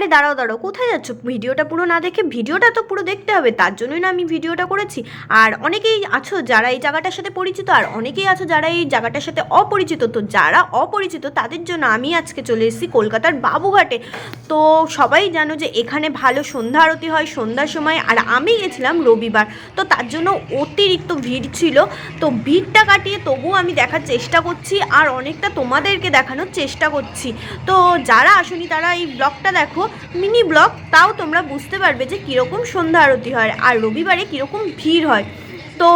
আরে দাঁড়াও দাঁড়াও, কোথায় যাচ্ছ? ভিডিওটা পুরো না দেখে ভিডিওটা তো পুরো দেখতে হবে, তার জন্যই না আমি ভিডিওটা করেছি। আর অনেকেই আছো যারা এই জায়গাটার সাথে পরিচিত, আর অনেকেই আছো যারা এই জায়গাটার সাথে অপরিচিত, তো যারা অপরিচিত, তাদের জন্য আমি আজকে চলে এসেছি কলকাতার বাবুঘাটে। তো সবাই জানো যে এখানে ভালো সন্ধ্যা আরতি হয়, সন্ধ্যার সময়, আর আমি গেছিলাম রবিবার। তো তার জন্য অতিরিক্ত ভিড় ছিল, তো ভিড়টা কাটিয়ে তবুও আমি দেখার চেষ্টা করছি, আর অনেকটা তোমাদেরকে দেখানোর চেষ্টা করছি। তো যারা আসনি তারা এই ব্লগটা দেখো মিনি ব্লগ, তাও তোমরা বুঝতে পারবে যে কীরকম সন্ধ্যা আরতি হয় আর রবিবারে কীরকম ভিড় হয়। তো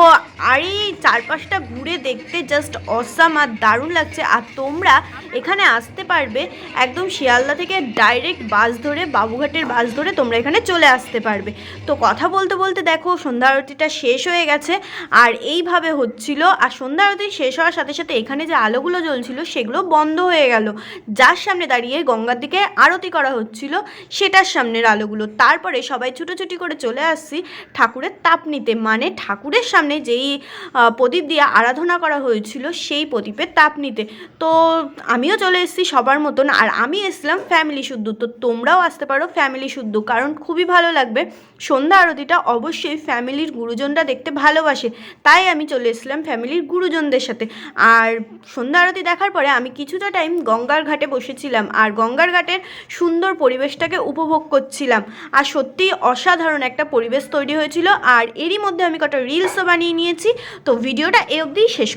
আর এই চারপাশটা ঘুরে দেখতে জাস্ট অসাম আর দারুণ লাগছে। আর তোমরা এখানে আসতে পারবে একদম শিয়ালদা থেকে ডাইরেক্ট বাস ধরে, বাবুঘাটের বাস ধরে তোমরা এখানে চলে আসতে পারবে। তো কথা বলতে বলতে দেখো, সন্ধ্যা আরতিটা শেষ হয়ে গেছে। আর এইভাবে হচ্ছিল, আর সন্ধ্যা আরতি শেষ হওয়ার সাথে সাথে এখানে যে আলোগুলো জ্বলছিল, সেগুলো বন্ধ হয়ে গেল। যার সামনে দাঁড়িয়ে গঙ্গার দিকে আরতি করা হচ্ছিল, সেটার সামনের আলোগুলো। তারপরে সবাই ছুটোছুটি করে চলে আসছি ঠাকুরের তাপ নিতে মানে ঠাকুরের সামনে যেই প্রদীপ দিয়ে আরাধনা করা হয়েছিল সেই প্রদীপের তাপ নিতে। তো আমিও চলে এসেছি সবার মতন আর আমি এসলাম ফ্যামিলি শুদ্ধ। তো তোমরাও আসতে পারো ফ্যামিলি শুদ্ধ, কারণ খুবই ভালো লাগবে। সন্ধ্যা আরতিটা অবশ্যই ফ্যামিলির গুরুজনরা দেখতে ভালোবাসে। তাই আমি চলে এসলাম ফ্যামিলির গুরুজনদের সাথে। আর সন্ধ্যা আরতি দেখার পরে আমি কিছুটা টাইম গঙ্গার ঘাটে বসেছিলাম আর গঙ্গার ঘাটের সুন্দর পরিবেশটাকে উপভোগ করছিলাম। আর সত্যিই অসাধারণ একটা পরিবেশ তৈরি হয়েছিল। আর এরই মধ্যে আমি কটা রিলসও বানিয়ে নিয়েছি। তো ভিডিওটা এ অবধি শেষ